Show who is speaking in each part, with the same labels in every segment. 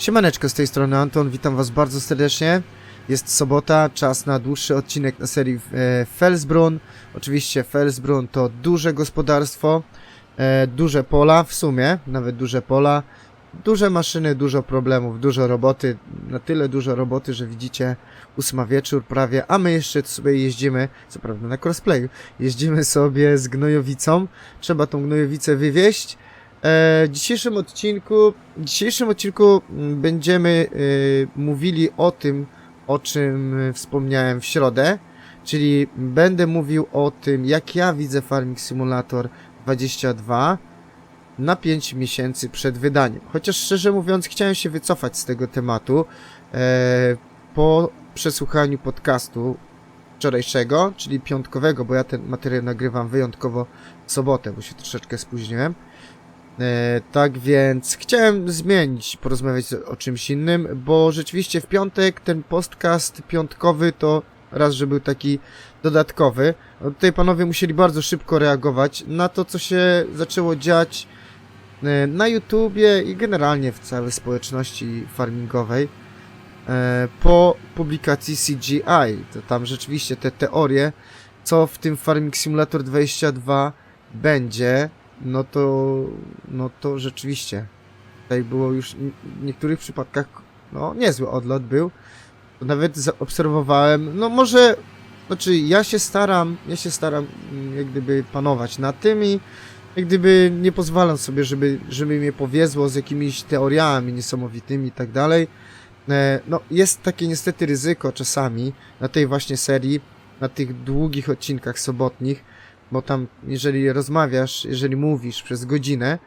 Speaker 1: Siemaneczko, z tej strony Anton, witam was bardzo serdecznie. Jest sobota, czas na dłuższy odcinek na serii e, Felsbrunn. Oczywiście Felsbrunn to duże gospodarstwo, e, duże pola w sumie, nawet duże pola, duże maszyny, dużo problemów, dużo roboty, na tyle dużo roboty, że widzicie ósma wieczór prawie, a my jeszcze sobie jeździmy, co prawda na crossplayu, jeździmy sobie z gnojowicą, trzeba tą gnojowicę wywieźć, w dzisiejszym odcinku, w dzisiejszym odcinku mm, będziemy e, mówili o tym, o czym e, wspomniałem w środę, czyli będę mówił o tym, jak ja widzę Farming Simulator 22 na 5 miesięcy przed wydaniem. Chociaż szczerze mówiąc, chciałem się wycofać z tego tematu e, po przesłuchaniu podcastu wczorajszego, czyli piątkowego, bo ja ten materiał nagrywam wyjątkowo w sobotę, bo się troszeczkę spóźniłem. E, tak więc chciałem zmienić, porozmawiać o czymś innym, bo rzeczywiście w piątek ten podcast piątkowy to raz, że był taki dodatkowy. Tutaj panowie musieli bardzo szybko reagować na to, co się zaczęło dziać e, na YouTubie i generalnie w całej społeczności farmingowej e, po publikacji CGI. To tam rzeczywiście te teorie, co w tym Farming Simulator 22 będzie, no to, no to rzeczywiście. Tutaj było już w niektórych przypadkach, no niezły odlot był. Nawet zaobserwowałem, no może, znaczy ja się staram, ja się staram mm, jak gdyby panować nad tym i jak gdyby nie pozwalam sobie, żeby, żeby mnie powiezło z jakimiś teoriami niesamowitymi i tak dalej. E, No jest takie niestety ryzyko czasami na tej właśnie serii, na tych długich odcinkach sobotnich, bo tam jeżeli rozmawiasz, jeżeli mówisz przez godzinę,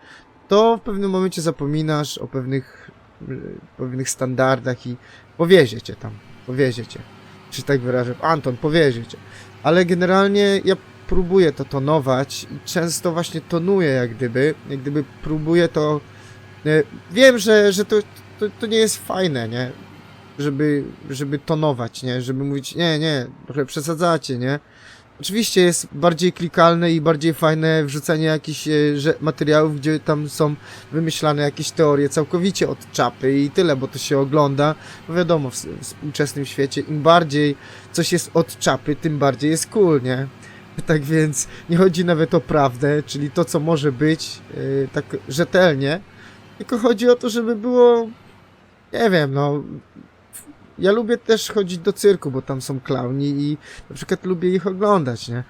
Speaker 1: to w pewnym momencie zapominasz o pewnych, y, pewnych standardach i powiezie cię tam, powiezie cię. Czy tak wyrażę, Anton, powiezie cię. Ale generalnie ja próbuję to tonować i często właśnie tonuję jak gdyby, jak gdyby próbuję to... y, Wiem, że, że to, to, to nie jest fajne, nie? Żeby, żeby tonować, nie? Żeby mówić, nie, nie, trochę przesadzacie, nie? Oczywiście jest bardziej klikalne i bardziej fajne wrzucanie jakichś e, materiałów, gdzie tam są wymyślane jakieś teorie całkowicie od czapy i tyle, bo to się ogląda. No wiadomo, w, współczesnym świecie im bardziej coś jest od czapy, tym bardziej jest cool, nie? Tak więc nie chodzi nawet o prawdę, czyli to, co może być e, tak rzetelnie, tylko chodzi o to, żeby było, nie wiem, no... Ja lubię też chodzić do cyrku, bo tam są klauni i na przykład lubię ich oglądać, nie?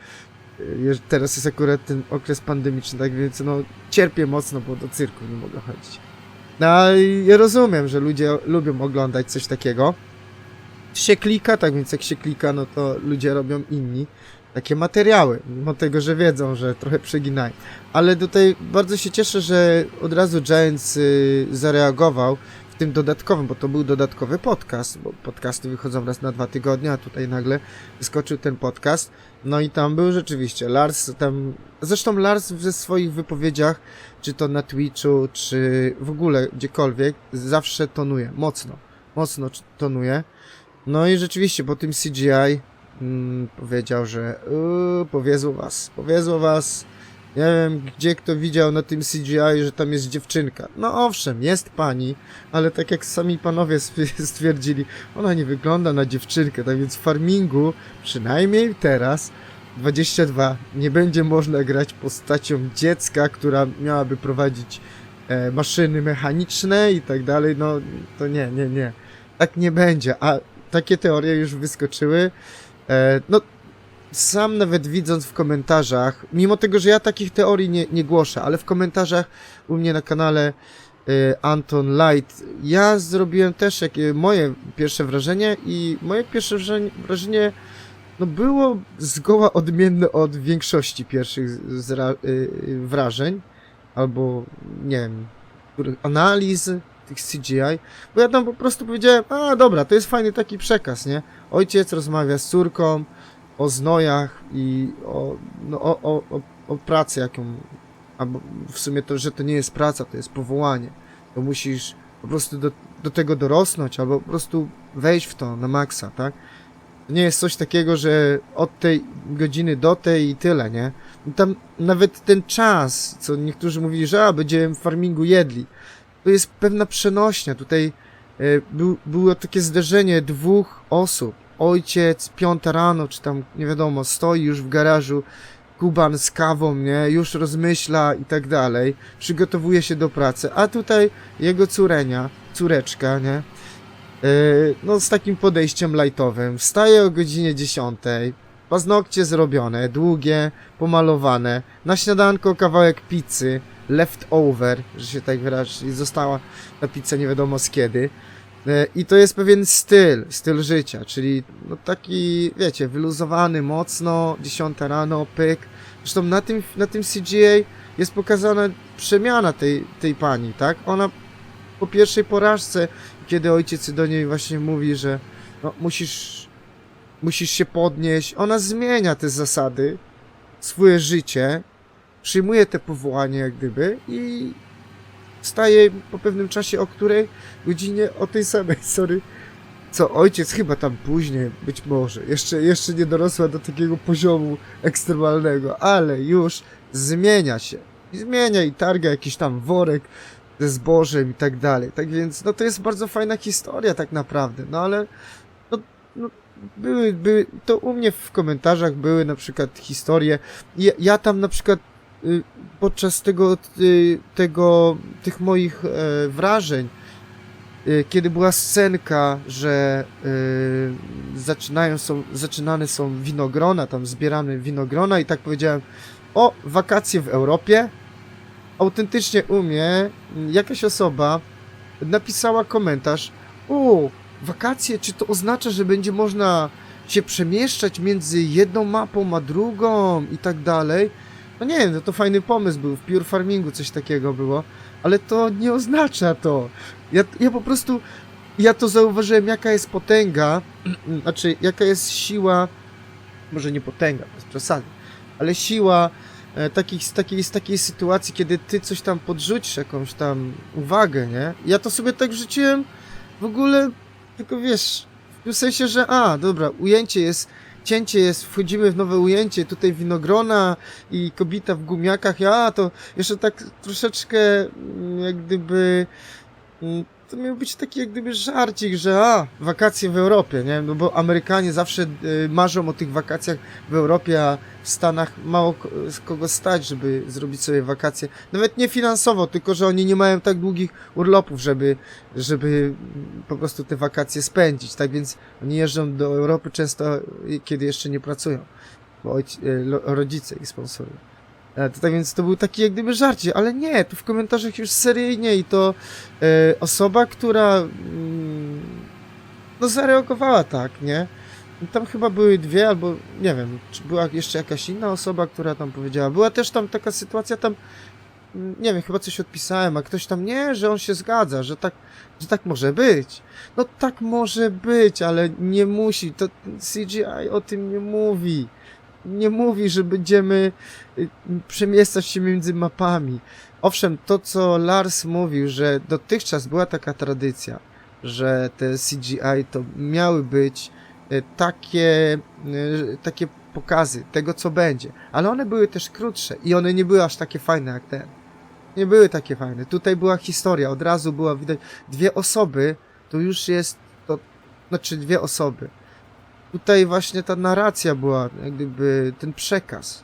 Speaker 1: Teraz jest akurat ten okres pandemiczny, tak więc no cierpię mocno, bo do cyrku nie mogę chodzić. No i ja rozumiem, że ludzie lubią oglądać coś takiego. Się klika, tak więc jak się klika, no to ludzie robią inni takie materiały, mimo tego, że wiedzą, że trochę przeginają. Ale tutaj bardzo się cieszę, że od razu Giants y, zareagował w tym dodatkowym, bo to był dodatkowy podcast, bo podcasty wychodzą raz na dwa tygodnie, a tutaj nagle wyskoczył ten podcast. No i tam był rzeczywiście Lars, tam. Zresztą Lars ze swoich wypowiedziach, czy to na Twitchu, czy w ogóle gdziekolwiek, zawsze tonuje. Mocno. Mocno tonuje. No i rzeczywiście po tym CGI mm, powiedział, że yy, was, powiezło was. Nie wiem, gdzie kto widział na tym CGI, że tam jest dziewczynka. No owszem, jest pani, ale tak jak sami panowie stwier- stwierdzili, ona nie wygląda na dziewczynkę, tak więc w farmingu, przynajmniej teraz, 22, nie będzie można grać postacią dziecka, która miałaby prowadzić e, maszyny mechaniczne i tak dalej, no to nie, nie, nie. Tak nie będzie, a takie teorie już wyskoczyły. E, no, sam nawet widząc w komentarzach, mimo tego, że ja takich teorii nie, nie głoszę, ale w komentarzach u mnie na kanale y, Anton Light. Ja zrobiłem też jakie moje pierwsze wrażenie i moje pierwsze wrażenie, wrażenie no było zgoła odmienne od większości pierwszych y, y, wrażeń albo nie wiem, analiz tych CGI, bo ja tam po prostu powiedziałem, a dobra, to jest fajny taki przekaz, nie? Ojciec rozmawia z córką o znojach i o, no, o, o, o, pracy, jaką albo w sumie to, że to nie jest praca, to jest powołanie. To musisz po prostu do, do tego dorosnąć, albo po prostu wejść w to na maksa, tak? To nie jest coś takiego, że od tej godziny do tej i tyle, nie? Tam nawet ten czas, co niektórzy mówili, że a, będziemy w farmingu jedli, to jest pewna przenośnia. Tutaj y, był, było takie zderzenie dwóch osób. Ojciec, piąta rano, czy tam nie wiadomo, stoi już w garażu, kuban z kawą, nie, już rozmyśla i tak dalej, przygotowuje się do pracy, a tutaj jego córenia, córeczka, nie, y, no z takim podejściem lightowym, wstaje o godzinie 10, paznokcie zrobione, długie, pomalowane, na śniadanko kawałek pizzy, leftover, że się tak wyrażę, została ta pizza nie wiadomo z kiedy. E, I to jest pewien styl, styl życia, czyli no taki, wiecie, wyluzowany mocno, 10 rano, pyk. Zresztą na tym, na tym CGA jest pokazana przemiana tej, tej pani, tak? Ona po pierwszej porażce, kiedy ojciec do niej właśnie mówi, że no, musisz, musisz się podnieść, ona zmienia te zasady, swoje życie, przyjmuje te powołanie jak gdyby i wstaje po pewnym czasie, o której godzinie o tej samej, sorry. Co, ojciec chyba tam później, być może, jeszcze, jeszcze nie dorosła do takiego poziomu ekstremalnego, ale już zmienia się. Zmienia i targa jakiś tam worek ze zbożem i tak dalej. Tak więc, no to jest bardzo fajna historia tak naprawdę, no ale no, no, były, były, to u mnie w komentarzach były na przykład historie, ja, ja tam na przykład podczas tego, y, tego, tych moich e, wrażeń, y, kiedy była scenka, że y, zaczynają są, zaczynane są winogrona, tam zbieramy winogrona i tak powiedziałem, o, wakacje w Europie. Autentycznie u mnie jakaś osoba napisała komentarz, o, wakacje, czy to oznacza, że będzie można się przemieszczać między jedną mapą a drugą i tak dalej? No nie wiem, no to fajny pomysł był, w Pure Farmingu coś takiego było, ale to nie oznacza to. Ja, ja po prostu, ja to zauważyłem, jaka jest potęga, znaczy, jaka jest siła, może nie potęga, bez przesady, ale siła e, takich, z, takiej, z takiej sytuacji, kiedy ty coś tam podrzucisz, jakąś tam uwagę, nie? Ja to sobie tak rzuciłem w ogóle, tylko wiesz, w tym sensie, że a, dobra, ujęcie jest, cięcie jest, wchodzimy w nowe ujęcie, tutaj winogrona i kobieta w gumiakach, ja to jeszcze tak troszeczkę mm, jak gdyby mm, to miał być taki jak gdyby żarcik, że a, wakacje w Europie, nie? No bo Amerykanie zawsze y, marzą o tych wakacjach w Europie, a w Stanach mało kogo stać, żeby zrobić sobie wakacje. Nawet nie finansowo, tylko że oni nie mają tak długich urlopów, żeby, żeby po prostu te wakacje spędzić. Tak więc oni jeżdżą do Europy często, kiedy jeszcze nie pracują, bo y, rodzice ich sponsorują. E, tak więc to był taki jak gdyby żarcie, ale nie, tu w komentarzach już seryjnie i to e, osoba, która mm, no zareagowała tak, nie? Tam chyba były dwie, albo nie wiem, czy była jeszcze jakaś inna osoba, która tam powiedziała. Była też tam taka sytuacja, tam mm, nie wiem, chyba coś odpisałem, a ktoś tam nie, że on się zgadza, że tak, że tak może być. No tak może być, ale nie musi. To CGI o tym nie mówi. Nie mówi, że będziemy y, przemieszczać się między mapami. Owszem, to co Lars mówił, że dotychczas była taka tradycja, że te CGI to miały być y, takie, y, takie pokazy tego, co będzie, ale one były też krótsze i one nie były aż takie fajne jak ten. Nie były takie fajne. Tutaj była historia, od razu była widać dwie osoby, to już jest to, znaczy dwie osoby. Tutaj właśnie ta narracja była, jak gdyby ten przekaz.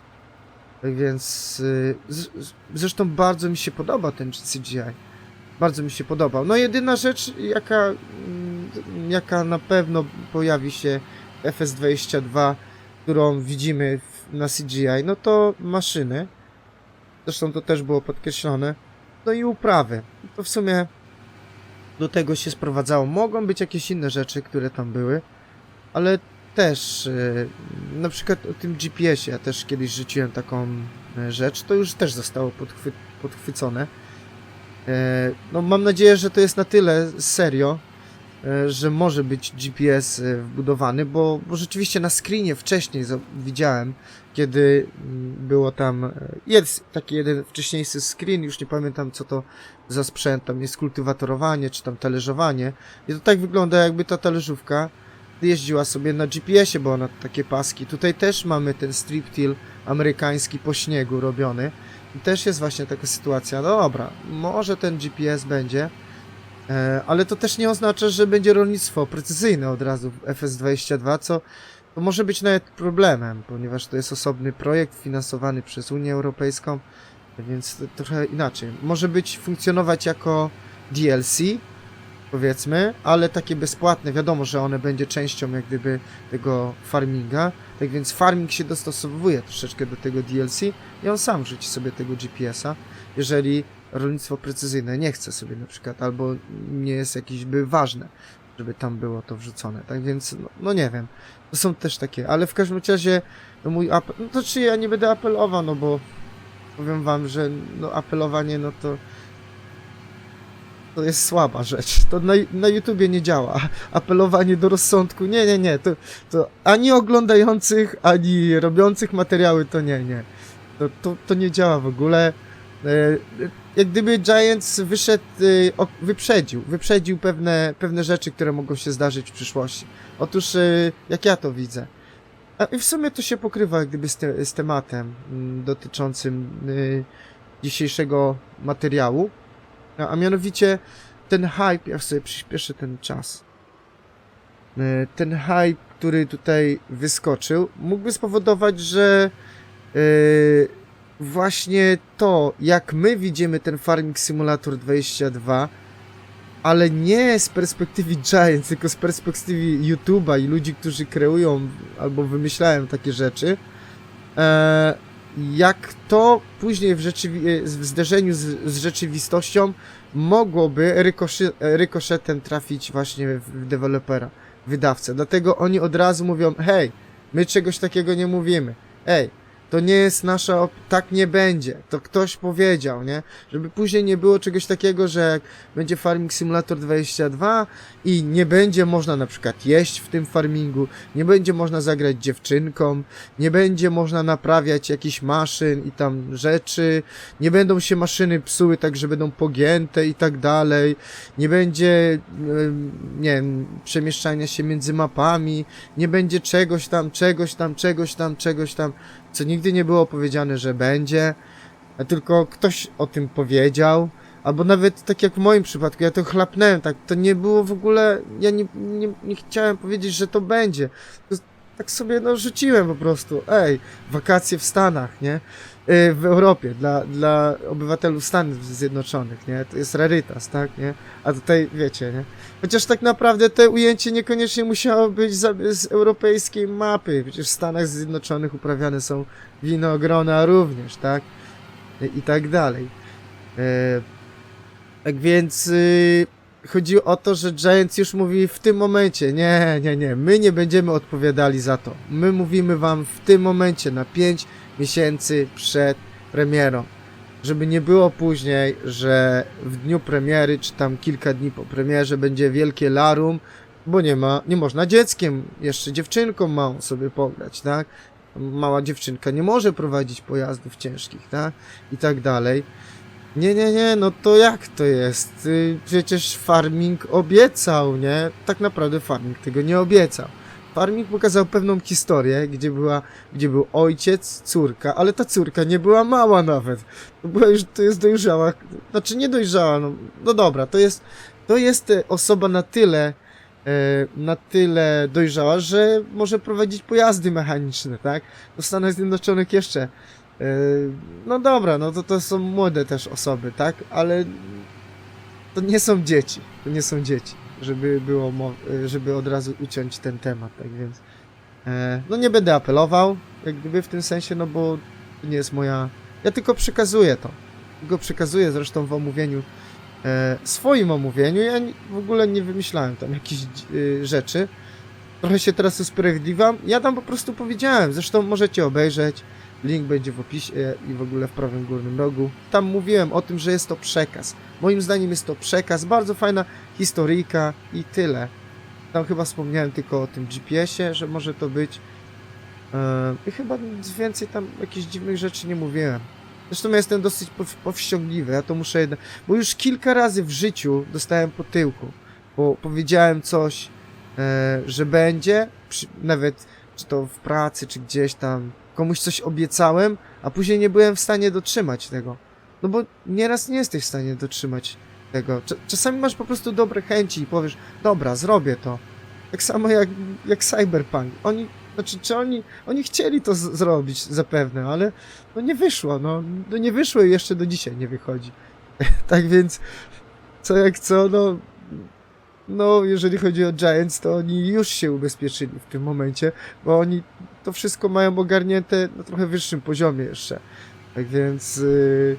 Speaker 1: Tak więc y, z, zresztą bardzo mi się podoba ten CGI. Bardzo mi się podobał. No jedyna rzecz, jaka, mm, jaka na pewno pojawi się w FS22, którą widzimy na CGI, no to maszyny. Zresztą to też było podkreślone. No i uprawy. To w sumie do tego się sprowadzało. Mogą być jakieś inne rzeczy, które tam były, ale też y, na przykład o tym GPS-ie, ja też kiedyś rzuciłem taką e, rzecz, to już też zostało podchwy podchwycone. E, No mam nadzieję, że to jest na tyle serio, e, że może być GPS wbudowany, bo, bo rzeczywiście na screenie wcześniej widziałem, kiedy mm, było tam, jest taki jeden wcześniejszy screen, już nie pamiętam co to za sprzęt, tam jest kultywatorowanie, czy tam talerzowanie i to tak wygląda jakby ta talerzówka jeździła sobie na GPS-ie, bo ona takie paski. Tutaj też mamy ten strip till amerykański po śniegu robiony. I też jest właśnie taka sytuacja. No dobra, może ten GPS będzie, E, ale to też nie oznacza, że będzie rolnictwo precyzyjne od razu w FS22, co to może być nawet problemem, ponieważ to jest osobny projekt finansowany przez Unię Europejską, więc trochę inaczej. Może być funkcjonować jako DLC, powiedzmy, ale takie bezpłatne, wiadomo, że one będzie częścią jak gdyby tego farminga, tak więc farming się dostosowuje troszeczkę do tego DLC i on sam wrzuci sobie tego GPS-a, jeżeli rolnictwo precyzyjne nie chce sobie na przykład, albo nie jest jakieś by ważne, żeby tam było to wrzucone, tak więc, no, no nie wiem, to są też takie, ale w każdym razie, no mój apel, no to czy ja nie będę apelował, no bo powiem wam, że no apelowanie, no to to jest słaba rzecz. To na, na YouTubie nie działa. Apelowanie do rozsądku, nie, nie, nie. To, to ani oglądających, ani robiących materiały, to nie, nie. To, to, to nie działa w ogóle. E, jak gdyby Giants wyszedł, e, wyprzedził, wyprzedził pewne, pewne rzeczy, które mogą się zdarzyć w przyszłości. Otóż, e, jak ja to widzę, i w sumie to się pokrywa jak gdyby z, te, z tematem mm, dotyczącym y, dzisiejszego materiału, a, mianowicie ten hype, ja sobie przyspieszę ten czas, Y, ten hype, który tutaj wyskoczył, mógłby spowodować, że y, właśnie to, jak my widzimy ten Farming Simulator 22, ale nie z perspektywy Giants, tylko z perspektywy YouTube'a i ludzi, którzy kreują albo wymyślają takie rzeczy, e, jak to później w, rzeczywi- w zderzeniu z, z rzeczywistością mogłoby rykoszy- rykoszetem trafić właśnie w dewelopera, wydawcę. Dlatego oni od razu mówią, hej, my czegoś takiego nie mówimy. Ej, to nie jest nasza, tak nie będzie. To ktoś powiedział, nie? Żeby później nie było czegoś takiego, że jak będzie Farming Simulator 22 i nie będzie można na przykład jeść w tym farmingu, nie będzie można zagrać dziewczynkom, nie będzie można naprawiać jakichś maszyn i tam rzeczy, nie będą się maszyny psuły tak, że będą pogięte i tak dalej, nie będzie, nie wiem, przemieszczania się między mapami, nie będzie czegoś tam, czegoś tam, czegoś tam, czegoś tam, co nigdy nie było powiedziane, że będzie, a tylko ktoś o tym powiedział, albo nawet tak jak w moim przypadku, ja to chlapnąłem, tak, to nie było w ogóle, ja nie, nie, nie chciałem powiedzieć, że to będzie. To, tak sobie, no, rzuciłem po prostu, ej, wakacje w Stanach, nie? Y, W Europie, dla, dla obywatelów Stanów Zjednoczonych, nie? To jest rarytas, tak, nie? A tutaj, wiecie, nie? Chociaż tak naprawdę te ujęcie niekoniecznie musiało być z europejskiej mapy, przecież w Stanach Zjednoczonych uprawiane są winogrona również, tak? I, i tak dalej. E, tak więc y, chodzi o to, że Giants już mówi w tym momencie, nie, nie, nie, my nie będziemy odpowiadali za to. My mówimy wam w tym momencie, na 5 miesięcy przed premierą. Żeby nie było później, że w dniu premiery, czy tam kilka dni po premierze będzie wielkie larum, bo nie ma, nie można dzieckiem, jeszcze dziewczynką małą sobie pograć, tak? Mała dziewczynka nie może prowadzić pojazdów ciężkich, tak? I tak dalej. Nie, nie, nie, no to jak to jest? Y, Przecież Farming obiecał, nie? Tak naprawdę Farming tego nie obiecał. Farming pokazał pewną historię, gdzie była, gdzie był ojciec, córka, ale ta córka nie była mała nawet. Była już, to jest dojrzała, znaczy nie dojrzała, no, no dobra, to jest, to jest e, osoba na tyle, e, na tyle dojrzała, że może prowadzić pojazdy mechaniczne, tak? W Stanach Zjednoczonych jeszcze no dobra, no to to są młode też osoby, tak? Ale to nie są dzieci. To nie są dzieci, żeby było, żeby od razu uciąć ten temat, tak więc. E, no nie będę apelował, jak gdyby w tym sensie, no bo to nie jest moja. Ja tylko przekazuję to. Tylko przekazuję zresztą w omówieniu, e, swoim omówieniu. Ja w ogóle nie wymyślałem tam jakichś e, rzeczy. Trochę się teraz usprawiedliwiam. Ja tam po prostu powiedziałem. Zresztą możecie obejrzeć. Link będzie w opisie i w ogóle w prawym górnym rogu. Tam mówiłem o tym, że jest to przekaz. Moim zdaniem jest to przekaz, bardzo fajna historyjka i tyle. Tam chyba wspomniałem tylko o tym GPS-ie, że może to być. Eee, I chyba więcej tam jakichś dziwnych rzeczy nie mówiłem. Zresztą ja jestem dosyć pow- powściągliwy, ja to muszę jednak. Bo już kilka razy w życiu dostałem po tyłku, bo powiedziałem coś, e, że będzie, nawet czy to w pracy, czy gdzieś tam, komuś coś obiecałem, a później nie byłem w stanie dotrzymać tego. No bo nieraz nie jesteś w stanie dotrzymać tego. Cz- czasami masz po prostu dobre chęci i powiesz, dobra, zrobię to. Tak samo jak, jak Cyberpunk. Oni, znaczy, czy oni, oni chcieli to zrobić zapewne, ale no nie wyszło, no, no nie wyszło i jeszcze do dzisiaj nie wychodzi. tak więc, co jak co, no, no, jeżeli chodzi o Giants, to oni już się ubezpieczyli w tym momencie, bo oni to wszystko mają ogarnięte na trochę wyższym poziomie jeszcze. Tak więc yy,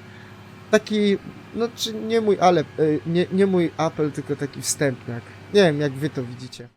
Speaker 1: taki, no czy nie mój ale, yy, nie, nie mój apel, tylko taki wstępniak. Nie wiem, jak wy to widzicie.